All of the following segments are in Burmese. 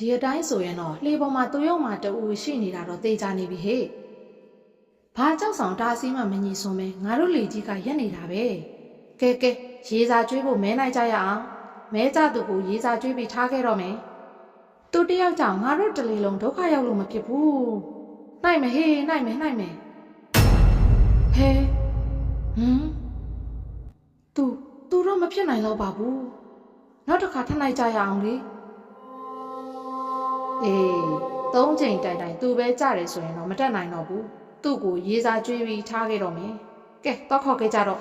ဒီအတိုင်းဆိုရင်တော့လှေပေါ်မှာသူရုံမှတူရှိနေတာတော့သေချာနေပြီဟေ့ဘာကြောက်ဆောင်တားဆီးမှမညီဆုံးပဲငါတို့လေကြီးကရက်နေတာပဲကဲကဲရေးစာကျွေးဖို့မဲနိုင်ကြရအောင်မဲကြသူကိုရေးစာကျွေးပြီးထားခဲ့တော့မယ်သူတယောက်ကြောင့်ငါတို့တလေလုံးဒုက္ခရောက်လို့မဖြစ်ဘူးနိုင်မယ်ဟေးနိုင်မယ်နိုင်မယ်ဟဲဟမ်သူသူတော့မဖြစ်နိုင်တော့ပါဘူးနောက်တစ်ခါထပ်လိုက်ကြရအောင်လေ အေးသုံးချိန်တိုင်တိုင်သူပဲကြတယ်ဆိုရင်တော့မတက်နိုင်တော့ဘူးသူ့ကိုရေးစားကျွေးပြီးထားခဲ့တော့မယ်ကဲတော့ခေါ်ခဲ့ကြတော့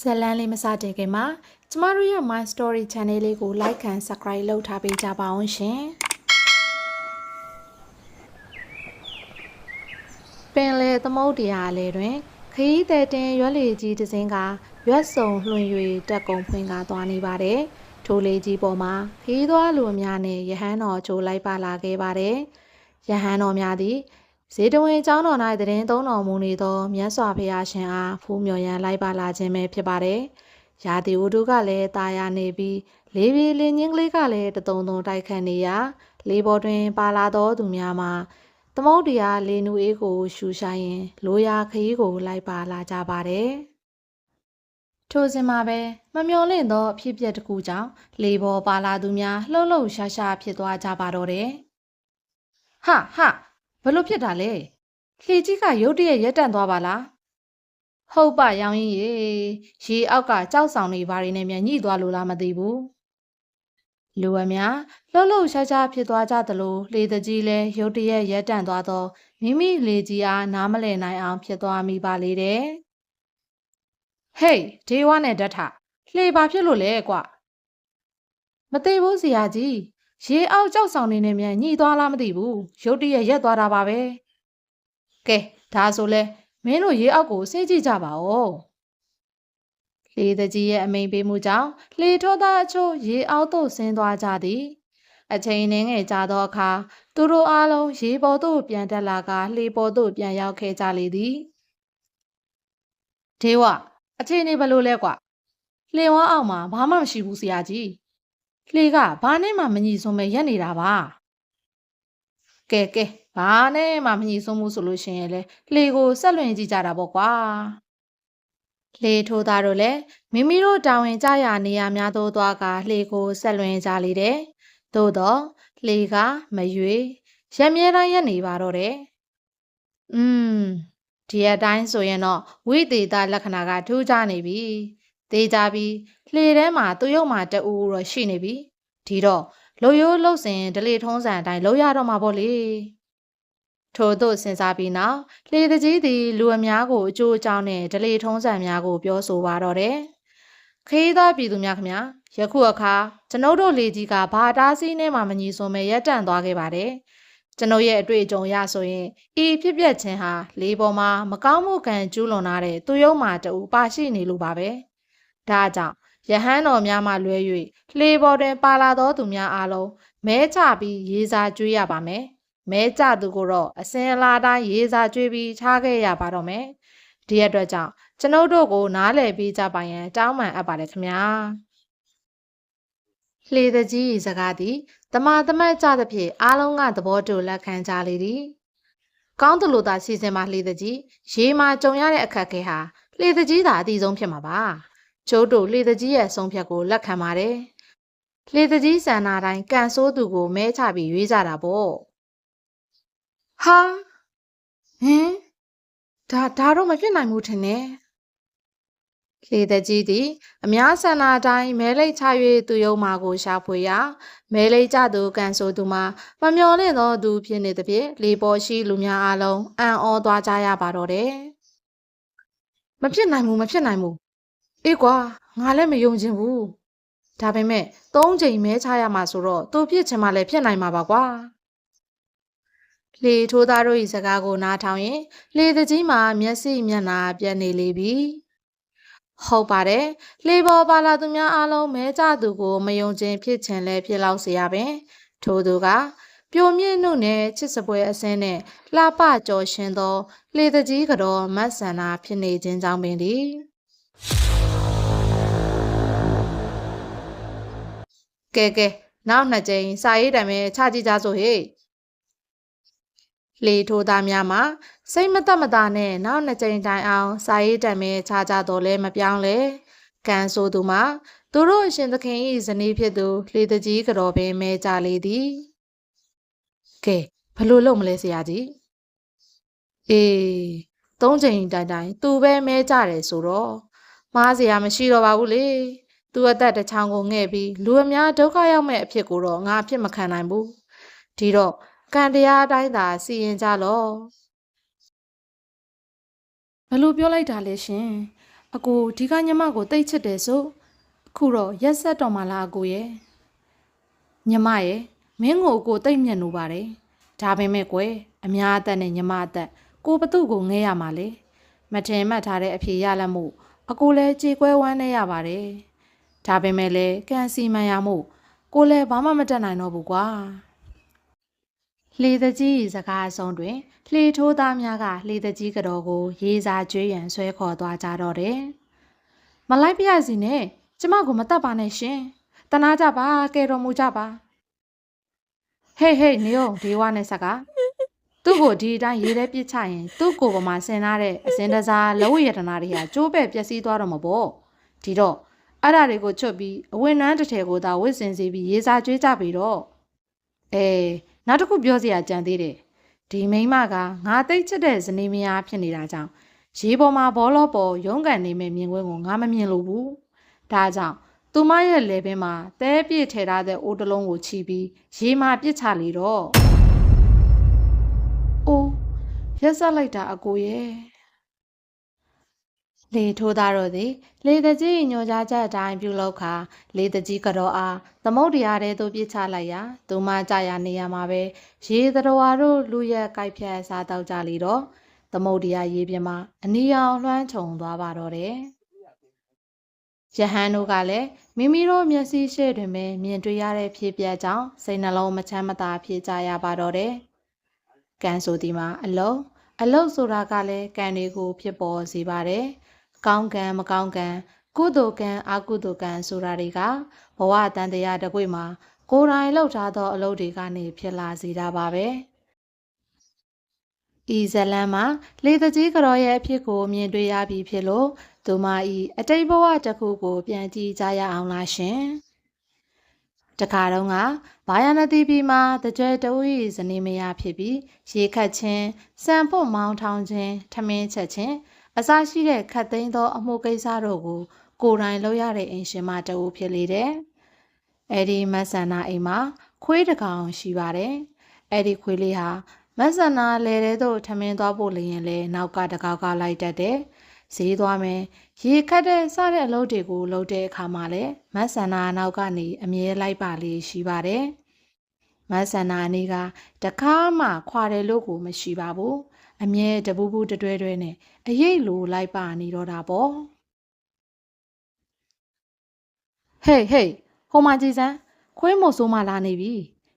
ဇလန်းလေးမစတဲ့ခင်မှာကျမတို့ရဲ့ My Story Channel လေးကို Like and Subscribe လုပ်ထားပေးကြပါအောင်ရှင်ပင်လေသမုတ်တရားလေတွင်ခရီးသည်တင်ရွက်လီကြီးတစ်စင်းကရွက်စုံလွှင့်၍တက်ကုံဖွင့်ကားသွားနေပါတယ်။ ထိုလေးကြီးပေါ်မှာခရီးသွားလူအများနဲ့ရဟန်းတော်ကြိုလိုက်ပါလာခဲ့ပါတယ်။ရဟန်းတော်များသည်ဇေတဝင်ကျောင်းတော်၌တည်င်းသုံးတော်မူနေသောမြတ်စွာဘုရားရှင်အားဖူးမြော်ရန်လိုက်ပါလာခြင်းပဲဖြစ်ပါတယ်။ရာသီဥတုကလည်းตาရနေပြီးလေးပြေလင်းချင်းကလေးကလည်းတတုံတုံတိုက်ခတ်နေရာလေးပေါ်တွင်ပါလာသောသူများမှာသမုတ်တရားလေနူအေးကိုရှူရှာရင်လိုရာခရီးကိုလိုက်ပါလာကြပါတယ်။ ထိုစဉ်မှာပဲမမျော်လင့်သောအဖြစ်အပျက်တစ်ခုကြောင့်လေပေါ်ပါလာသူများလှုပ်လှုပ်ရှားရှားဖြစ်သွားကြပါတော့တယ်။ဟာဟာဘလို့ဖြစ်တာလဲ။လှေကြီးကရုတ်တရက်ရက်တန့်သွားပါလား။ဟုတ်ပါရောင်ရင်ရေရေအောက်ကကြောက်ဆောင်နေပါရင်းနဲ့မြန်ညှိသွားလို့လားမသိဘူး။လူအများလှုပ်လှုပ်ရှားရှားဖြစ်သွားကြသလိုလေတကြီးလည်းရုတ်တရက်ရက်တန့်သွားသောမိမိလေကြီးအားနားမလည်နိုင်အောင်ဖြစ်သွားမိပါလေတဲ့ ဟေးဒေဝနဲ့ဓာတ်ထလှေပါဖြစ်လို့လဲကွမသိဘူးဆရာကြီးရေအောက်ကြောက်ဆောင်နေနေမြန်ညှိသွားလားမသိဘူးရုတ်တရက်ရက်သွားတာပါပဲကဲဒါဆိုလဲမင်းတို့ရေအောက်ကိုစေးကြည့်ကြပါဦးလေတကြီးရဲ့အမိန်ပေးမှုကြောင့်လေထောသားအချို့ရေအောက်သို့ဆင်းသွားကြသည်အချိန်နှင်းငယ်ကြာသောအခါသူတို့အားလုံးရေပေါ်သို့ပြန်တက်လာကလှေပေါ်သို့ပြန်ရောက်ခဲ့ကြလေသည်ဒေဝ အချိန်နေဘယ်လိုလဲကွလှေဝါအောက်မှာဘာမှမရှိဘူးဆရာကြီးလှေကဘာနဲ့မှမညီစွန်းပဲရက်နေတာပါကဲကဲဘာနဲ့မှမညီစွန်းဘူးဆိုလို့ရှိရင်လေလှေကိုဆက်လွင်ကြည့်ကြတာပေါ့ကွာလေထိုးသားတို့လည်းမိမိတို့တာဝန်ကြရာနေရာများသို့သွားကလှေကိုဆက်လွင်ကြလေတယ်။သို့တော့လှေကမရွေရက်မြဲတမ်းရက်နေပါတော့တယ်။อืม ဒီအတိုင်းဆိုရင်တော့ဝိသေသလက္ခဏာကထူးခြားနေပြီ။သေးကြပြီလှေထဲမှာသူ့ရုပ်မှာတူတော့ရှိနေပြီ။ဒီတော့လူရိုးလှုပ်စင်ဒလေထုံးစံအတိုင်းလုပ်ရတော့မှာပေါ့လေ။ထို့သို့စဉ်းစားပြီးနောက်လှေတကြီးသည်လူအများကိုအကျိုးအကြောင်းနဲ့ဒလေထုံးစံများကိုပြောဆိုပါတော့တယ်။ခရီးသားပြည်သူများခင်ဗျာယခုအခါကျွန်ုပ်တို့လေကြီးကဘာတားဆီးနဲ့မှမညီစွန်ပဲရက်တန့်သွားခဲ့ပါတယ်။ ကျွန်ုပ်ရဲ့အတွေ့အကြုံရဆိုရင်ဤဖြစ်ပျက်ခြင်းဟာလေပေါ်မှာမကောင်းမှုကံကျူးလွန်ထားတဲ့သူယုံမှတူပါရှိနေလို့ပါပဲ။ဒါကြောင့်ယဟန်တော်များမှလွဲ၍လှေပေါ်တွင်ပါလာသောသူများအားလုံးမဲချပြီးရေးစားကျွေးရပါမယ်။မဲကြသူကိုတော့အစင်အလာတိုင်းရေးစားကြွေးပြီးထားခဲ့ရပါတော့မယ်။ဒီအတွက်ကြောင့်ကျွန်ုပ်တို့ကိုနားလည်ပေးကြပါရန်တောင်းပန်အပ်ပါတယ်ခင်ဗျာ။လှေတကြီးစကားသည် တမာတမတ်ကြသဖြင့်အားလုံးကသဘောတူလက်ခံကြလေသည်။ကောင်းသလိုသာစီစဉ်မှလှေတကြီးရေမှာကြုံရတဲ့အခက်အခဲဟာလှေတကြီးသာအတိဆုံးဖြစ်မှာပါ။ကျိုးတို့လှေတကြီးရဲ့ဆုံးဖြတ်ကိုလက်ခံပါတယ်။လှေတကြီးစံနာတိုင်းကန်ဆိုးသူကိုမဲချပြီးရွေးကြတာပေါ့။ဟာဟင်ဒါဒါတော့မဖြစ်နိုင်ဘူးထင်တယ် လေတကြီးသည် အများဆန္ဒအတိုင်းမဲလိတ်ချ၍သူယုံမာကိုရှာဖွေရာမဲလိတ်ကြသူကန်ဆိုသူမှာမမျော်လင့်သောသူဖြစ်နေသဖြင့်လေပေါ်ရှိလူများအလုံးအံ့ဩသွားကြရပါတော့တယ်မဖြစ်နိုင်ဘူးမဖြစ်နိုင်ဘူးအေးကွာငါလည်းမယုံချင်ဘူးဒါပေမဲ့သုံးချိန်မဲချရမှာဆိုတော့သူဖြစ်ချင်မှလည်းဖြစ်နိုင်မှာပါကွာလေထိုးသားတို့၏စကားကိုနားထောင်ရင်လေတကြီးမှာမျက်စိမျက်နှာပြတ်နေလေပြီ ဟုတ်ပါတယ်လေပေါ်ပါလာသူများအားလုံးမဲကြသူကိုမယုံခြင်းဖြစ်ခြင်းလဲဖြစ်လောက်စေရပင်ထို့သူကပြိုမြင့်နှုတ်နဲ့ချစ်စပွဲအစင်းနဲ့လှပကြော်ရှင်သောလေတကြီးကတော့မတ်ဆန္နာဖြစ်နေခြင်းကြောင့်ပင်သည်ကဲကဲနောက်နှစ်ကြိမ်စာရေးတိုင်ပဲခြားကြည့်ကြဆိုဟေ့ လေထိုးသားများမှာစိတ်မသက်မသာနဲ့နောက်နှစ်ကြိမ်တိုင်အောင်စာရေးတံပဲချကြတော့လဲမပြောင်းလဲကန်ဆိုသူမှာသူတို့အရှင်သခင်၏ဇနီးဖြစ်သူလေတကြီးကတော်ပင်မဲကြလေသည်ကဲဘလို့လုပ်မလဲဆရာကြီးအေးသုံးချိန်တိုင်တိုင်သူပဲမဲကြတယ်ဆိုတော့မားစရာမရှိတော့ပါဘူးလေသူအသက်တစ်ချောင်းကိုငှဲ့ပြီးလူအများဒုက္ခရောက်မဲ့အဖြစ်ကိုတော့ငါအဖြစ်မခံနိုင်ဘူးဒီတော့ ကံတရားအတိုင်းသာစီရင်ကြလော့ဘလို့ပြောလိုက်တာလဲရှင်အကိုဒီကညမကိုတိတ်ချစ်တယ်ဆိုအခုတော့ရက်ဆက်တော်မှလားအကိုရဲ့ညမရဲ့မင်းကိုအကိုတိတ်မြတ်လို့ပါတယ်ဒါပေမဲ့ကွယ်အများအသက်နဲ့ညမအသက်ကိုဘသူ့ကိုငဲရမှာလေမထင်မှတ်ထားတဲ့အဖြေရလက်မှုအကိုလည်းကြေကွဲဝမ်းနေရပါတယ်ဒါပေမဲ့လည်းကံစီမံရမှုကိုလည်းဘာမှမတတ်နိုင်တော့ဘူးကွာ လေတကြီးစကားအဆုံးတွင်လှေထိုးသားများကလှေတကြီးကတော်ကို ရေးစားကျွေးရန်ဆွဲခေါ်သွားကြတော့တယ်မလိုက်ပြရစီနဲ့ကျမကိုမတတ်ပါနဲ့ရှင်တနာကြပါကဲတော်မူကြပါဟေးဟေးနေအောင်ဒေဝနဲ့ဆက်ကသူ့ကိုဒီအတိုင်းရေးတဲ့ပြစ်ချရင်သူ့ကိုယ်ပေါ်မှာဆင်ထားတဲ့အစင်တစားလောဝရတနာတွေဟာကျိုးပဲ့ပျက်စီးသွားတော့မှာပေါ့ဒီတော့အဲ့ဒါတွေကိုချွတ်ပြီးအဝင်နှန်းတစ်ထည်ကိုသာဝစ်စင်စီပြီးရေးစားကျွေးကြပြီတော့အေး နောက်တစ်ခုပြောစရာကြံသေးတယ်ဒီမိန်းမကငါသိချစ်တဲ့ဇနီးမယားဖြစ်နေတာကြောင့်ရေပေါ်မှာဘောလောပေါ်ရုံးကန်နေမဲ့မြင်ကွင်းကိုငါမမြင်လို့ဘူးဒါကြောင့်သူမရဲ့လေပင်မှာတဲပြည့်ထဲထားတဲ့အိုးတလုံးကိုချီပြီးရေမှာပြစ်ချလေတော့အိုးရက်ဆက်လိုက်တာအကိုရဲ့ လေထိုးသားတော့သည် လေတကြီးညိုကြားချက်အတိုင်းပြုလုပ်ခါလေတကြီးကတော့အားသမုတ်တရားတဲ့သို့ပြစ်ချလိုက်ရာသူမကြရနေရမှာပဲရေသတော်ဝါတို့လူရက်ကြိုက်ဖြတ်စားတော့ကြလေတော့သမုတ်တရားရေပြင်းမှာအနီရောင်လွှမ်းခြုံသွားပါတော့တယ်ယဟန်တို့ကလည်းမိမိတို့မျက်စိရှေ့တွင်ပဲမြင်တွေ့ရတဲ့ဖြစ်ပျက်ကြောင့်စိတ်နှလုံးမချမ်းမသာဖြစ်ကြရပါတော့တယ်။ကံဆိုဒီမှာအလုံးအလုတ်ဆိုတာကလည်းကံတွေကိုဖြစ်ပေါ်စေပါတယ်။ ကောင်းကံမကောင်းကံကုသိုလ်ကံအကုသိုလ်ကံဆိုတာတွေကဘဝတန်တရားတစ်ခွေမှာကိုယ်တိုင်လှုပ်ထားသောအလုပ်တွေကနေဖြစ်လာစေတာပါပဲ။ဤဇလန်မှာလေတကြီးကတော်ရဲ့အဖြစ်ကိုမြင်တွေ့ရပြီဖြစ်လို့သူမဤအတိတ်ဘဝတစ်ခုကို ပြန်ကြည့်ကြရအောင်လားရှင်။တခါတုန်းကဘာယာနတိပြည်မှာတကြွတူ၏ဇနီးမယားဖြစ်ပြီးရေခတ်ခြင်းစံဖို့မောင်းထောင်ခြင်းထမင်းချက်ခြင်း အစရှိတဲ့ခတ်သိမ်းသောအမှုကိစ္စတို့ကို ကိုယ်တိုင်လုပ်ရတဲ့အိမ်ရှင်မတဦးဖြစ်လေတယ်။အဲဒီမဆန္နာအိမ်မှာခွေးတကောင်ရှိပါတယ်။အဲဒီခွေးလေးဟာမဆန္နာလဲတဲ့သို့ထမင်းသွားဖို့လျင်လဲနောက်ကတကောက်ကလိုက်တတ်တယ်။ဈေးသွားမယ်ရေခတ်တဲ့စတဲ့အလုပ်တွေကိုလုပ်တဲ့အခါမှာလည်းမတ်ဆန္နာနောက်ကနေအမြဲလိုက်ပါလေးရှိပါတယ်မတ်ဆန္နာအနေကတကားမှခွာတယ်လို့ကိုမရှိပါဘူး အမြဲတပူပူတတွဲတွဲနဲ့အရေးလိုလိုက်ပါနေတော့တာပေါ့ဟေးဟေးဟိုမှာကြည်စမ်းခွေးမို့ဆိုးမှလာနေပြီ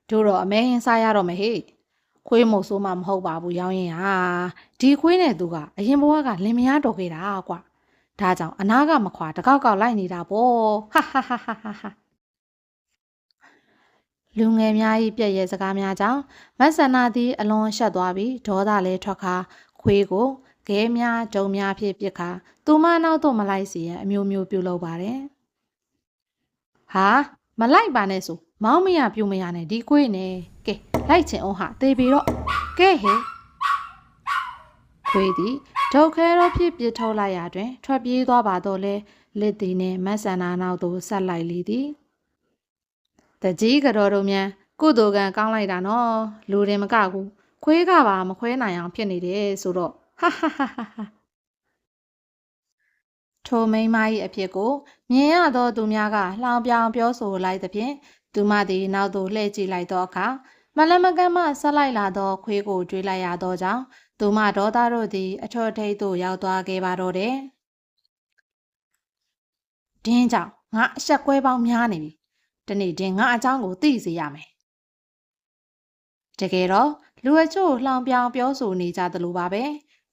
တို့တော့အမဲဟင်းစားရတော့မဟေ့ခွေးမို့ဆိုးမှမဟုတ်ပါဘူးရောင်းရင်ဟာဒီခွေးနဲ့သူကအရင်ဘဝကလင်မယားတော်ခဲ့တာကွာဒါကြောင့်အနာကမခွာတကောက်ကောက်လိုက်နေတာပေါ့ဟာဟာဟာဟာဟာ လူငယ်များ၏ပြည့်ရဲ့စကားများကြောင့်မဆန္နာသည်အလွန်ရှက်သွားပြီးဒေါသလည်းထွက်ခါခွေးကိုခဲများဒုံများဖြင့်ပြစ်ခါသူမနောက်သို့မလိုက်စီရန်အမျိုးမျိုးပြုလုပ်ပါတယ်ဟာမလိုက်ပါနဲ့ဆိုမောင်းမရပြူမရနဲ့ဒီခွေးနဲ့ကဲလိုက်ချင်အောင်ဟာသေပြီတော့ကဲဟဲခွေးသည်ဒုက္ခဲတော့ဖြစ်ပြစ်ထုတ်လိုက်ရာတွင် ထွက်ပြေးသွားပါတော့လဲလက်သည်နှင့်မဆန္နာနောက်သို့ဆက်လိုက်လေသည် တကြီးကတော်တို့မြန်ကုသိုလ်ကံကောင်းလိုက်တာနော်လူတွေမကဘူးခွေးကပါမခွဲနိုင်အောင်ဖြစ်နေတယ်ဆိုတော့ဟာဟာဟာဟာထိုမိန်းမ၏အဖြစ်ကိုမြင်ရသောသူများကလှောင်ပြောင်ပြောဆိုလိုက်သဖြင့်သူမသည်နောက်သို့လှည့်ကြည့်လိုက်သောအခါမလမကမ်းမှဆက်လိုက်လာသောခွေးကိုတွေးလိုက်ရသောကြောင့်သူမဒေါသတို့သည် အထွတ်ထိပ်သို့ရောက်သွားခဲ့ပါတော့တယ်။ဒင်းကြောင့်ငါအဆက်ကွဲပေါင်းများနေပြီ။ တနေ့တင်ငါအကြောင်းကိုသိစေရမယ်တကယ်တော့လူအချို့လှောင်ပြောင်ပြောဆိုနေကြသလိုပါပဲ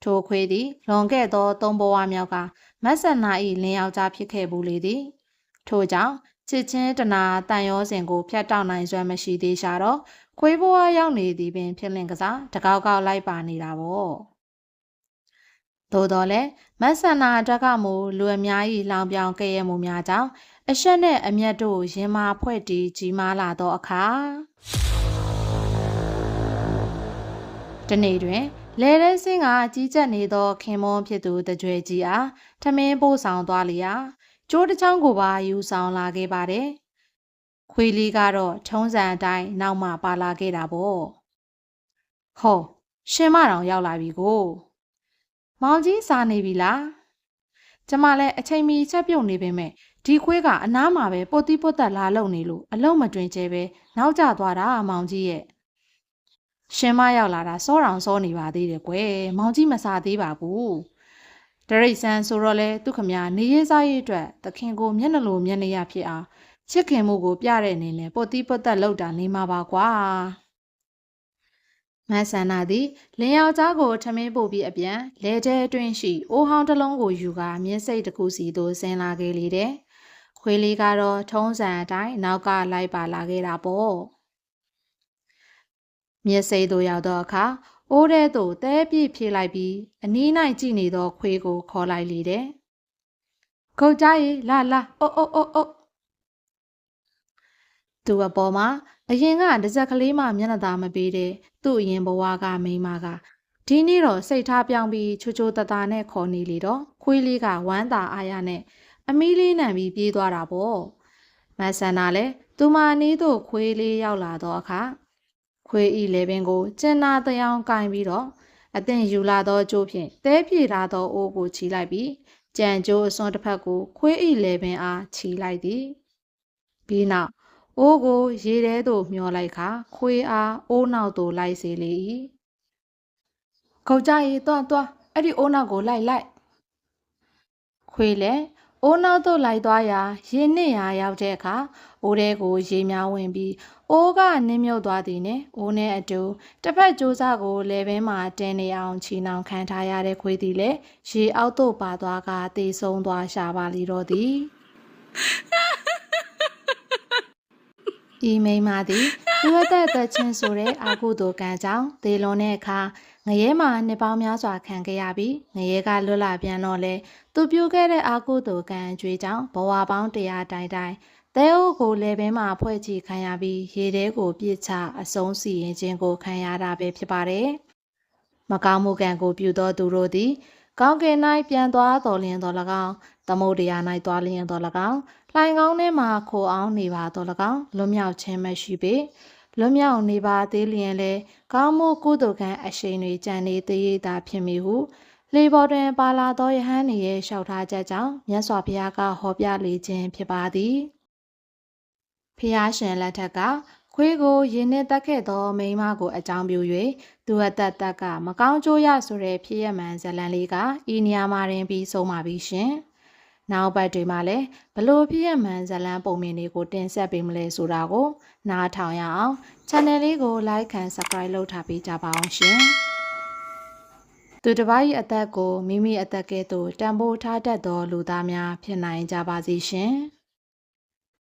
ထိုခွေးသည်လွန်ခဲ့သောသုံးဘဝမြောက်ကမဆန္နာ၏လင်းယောက်ျားဖြစ်ခဲ့ဘူးလေသည်ထို့ကြောင့်ချစ်ချင်းတနာတန်ရောစဉ်ကိုဖျက်တောက်နိုင်စွမ်းမရှိသေးရှာတော့ခွေးဘဝရောက်နေသည်ပင်ဖြစ်လင့်ကစားတကောက်ကောက်လိုက်ပါနေတာပေါ့ သို့တော်လည်းမဆန္နာတက်ကမူလူအများကြီးလောင်ပြောင်ကဲ့ရဲ့မှုများကြောင့်အဆက်နဲ့အမျက်တို့ရင်မာဖွဲ့တီးကြီးမားလာသောအခါတနေ့တွင်လဲတဲ့စင်းကကြီးကျက်နေသောခင်မွန်းဖြစ်သူတကြွယ်ကြီးအားထမင်းပို့ဆောင်သွားလျာကျိုးတစ်ချောင်းကိုပါယူဆောင်လာခဲ့ပါတယ်။ခွေလီကတော့ထုံးစံအတိုင်းနောက်မှပါလာခဲ့တာပေါ့။ဟောရှင်မတော်ရောက်လာပြီကို။ မောင်ကြီးစားနေပြီလား။ကျမလည်းအချိန်မီချက်ပြုတ်နေပေမဲ့ဒီခွေးကအနားမှာပဲပုတ်တိပုတ်တက်လာလုံနေလို့အလုံးမတွင်ကျဲပဲနောက်ကျသွားတာမောင်ကြီးရဲ့။ရှင်မရောက်လာတာစောတောင်စောနေပါသေးတယ်ကွယ်။မောင်ကြီးမစားသေးပါဘူး။ဒရိတ်ဆန်ဆိုတော့လေသူခမနေရေးစားရေးအတွက်သခင်ကိုမျက်နှာလိုမျက်နှာရဖြစ်အောင်ချစ်ခင်မှုကိုပြတဲ့အနေနဲ့ပုတ်တိပုတ်တက်လောက်တာနေမှာပါကွာ မဆန္နာသည်လင်ယောက်ျားကိုထမင်းပို့ပြီးအပြန်လဲတဲအတွင်းရှိအိုးဟောင်းတစ်လုံးကိုယူကာမြင်းစိတ်တစ်ခုစီသို့ဆင်းလာခဲ့လေတဲ့ခွေးလေးကတော့ထုံးစံအတိုင်းနောက်ကလိုက်ပါလာခဲ့တာပေါ့မြင်းစိတ်သို့ရောက်တော့အခါအိုးထဲသို့တဲပြည့်ဖြေလိုက်ပြီးအနီး၌ကြည့်နေသောခွေးကိုခေါ်လိုက်လေတဲ့ခုတ်ကြရေလာလာအိုးအိုးအိုးအိုးသူ့အပေါ်မှာအရင်ကတစ်စက်ကလေးမှမျက်နှာသာမပေးတဲ့ သူ့အရင်ဘဝကမိန်းမကဒီနေ့တော့စိတ်ထားပြောင်းပြီးချိုချိုတတာနဲ့ခေါ်နေလေတော့ခွေးလေးကဝမ်းသာအားရနဲ့အမီးလေးနံပြီးပြေးသွားတာပေါ့မဆန္ဒလည်းသူမနီးသို့ခွေးလေးရောက်လာတော့အခါခွေးဤလေပင်ကိုကျင်နာတယောင်ကင်ပြီးတော့အသင်ယူလာသောကျိုးဖြင့်တဲပြေထားသောအိုးကိုချီလိုက်ပြီးကြံကျိုးအစွန်းတစ်ဖက်ကိုခွေးဤလေပင်အားချီလိုက်သည်ပြီးနောက် အိုးကိုရေထဲသို့မျောလိုက်ခါခွေးအားအိုးနောက်သို့လိုက်စေလေ၏ခေါကြရေတွန်းတွန်းအဲ့ဒီအိုးနောက်ကိုလိုက်လိုက်ခွေးလည်းအိုးနောက်သို့လိုက်သွားရာရေနစ်ရာရောက်တဲ့အခါအိုးထဲကိုရေများဝင်ပြီးအိုးကနင်းမြုပ်သွားသည်နဲ့အိုးနဲ့အတူတစ်ဖက်ကြိုးစားကိုလေဘင်းမှာတင်းနေအောင်ချီနှောင်ခံထားရတဲ့ခွေးသည်လည်းရေအောက်သို့ပါသွားကတေဆုံးသွားရှာပါလီတော့သည် ဤမိမသည်သူအသက်သက်ချင်းဆိုတဲ့အာကုသိုလ်ကံကြောင့်ဒေလွန်တဲ့အခါငရဲမှာနှစ်ပေါင်းများစွာခံခဲ့ရပြီးငရဲကလွတ်လာပြန်တော့လေသူပြုခဲ့တဲ့အာကုသိုလ်ကံအကျွေးကြောင့်ဘဝပေါင်းတရားတိုင်တိုင်သဲအိုးကိုလည်းဘဲမှာဖွဲ့ချခံရပြီးရေထဲကိုပြစ်ချအဆုံးစီရင်ခြင်းကိုခံရတာပဲဖြစ်ပါတယ်။မကောင်းမှုကံကိုပြုသောသူတို့သည်ကောင်းကင်၌ပြန်သွားတော်လျင်တော်၎င်း သမုဒ္ဒရာ၌သွားလျင်တော်၎င်းလှိုင်ကောင်းထဲမှာခိုအောင်နေပါတော်၎င်းလွတ်မြောက်ခြင်းမရှိပေလွတ်မြောက်နေပါသေးလျင်လေကောင်းမှုကုသိုလ်ကံအရှိန်တွေကြံနေသေးရတာဖြစ်မည်ဟုလေပေါ်တွင်ပါလာသောယဟန်၏ရဲ့လျှောက်ထားချက်ကြောင့်မြတ်စွာဘုရားကဟောပြလေခြင်းဖြစ်ပါသည်ဖျားရှင်လက်ထက်ကခွေးကိုရင်းနှတက်ခဲ့သောမိန်းမကိုအကြောင်းပြု၍သူအသက်တက်ကမကောင်းကျိုးရဆိုတဲ့ဖြစ်ရမှန်ဇလန်လေးကဤနေရာမှာတွင်ပြီးဆုံးပါပြီရှင်။ နောက်ပတ်တွေမှာလည်းဘလို့ဖြစ်ရမှန်ဇလန်ပုံမြင်တွေကိုတင်ဆက်ပေးမလဲဆိုတာကို နားထောင်ရအောင် channel လေးကို like and subscribe လုပ်ထားပေးကြပါအောင်ရှင်။သူတစ်ပါး၏အသက်ကိုမိမိအသက်ကဲ့သို့တန်ဖိုးထားတတ်သောလူသားများဖြစ်နိုင်ကြပါစေရှင်။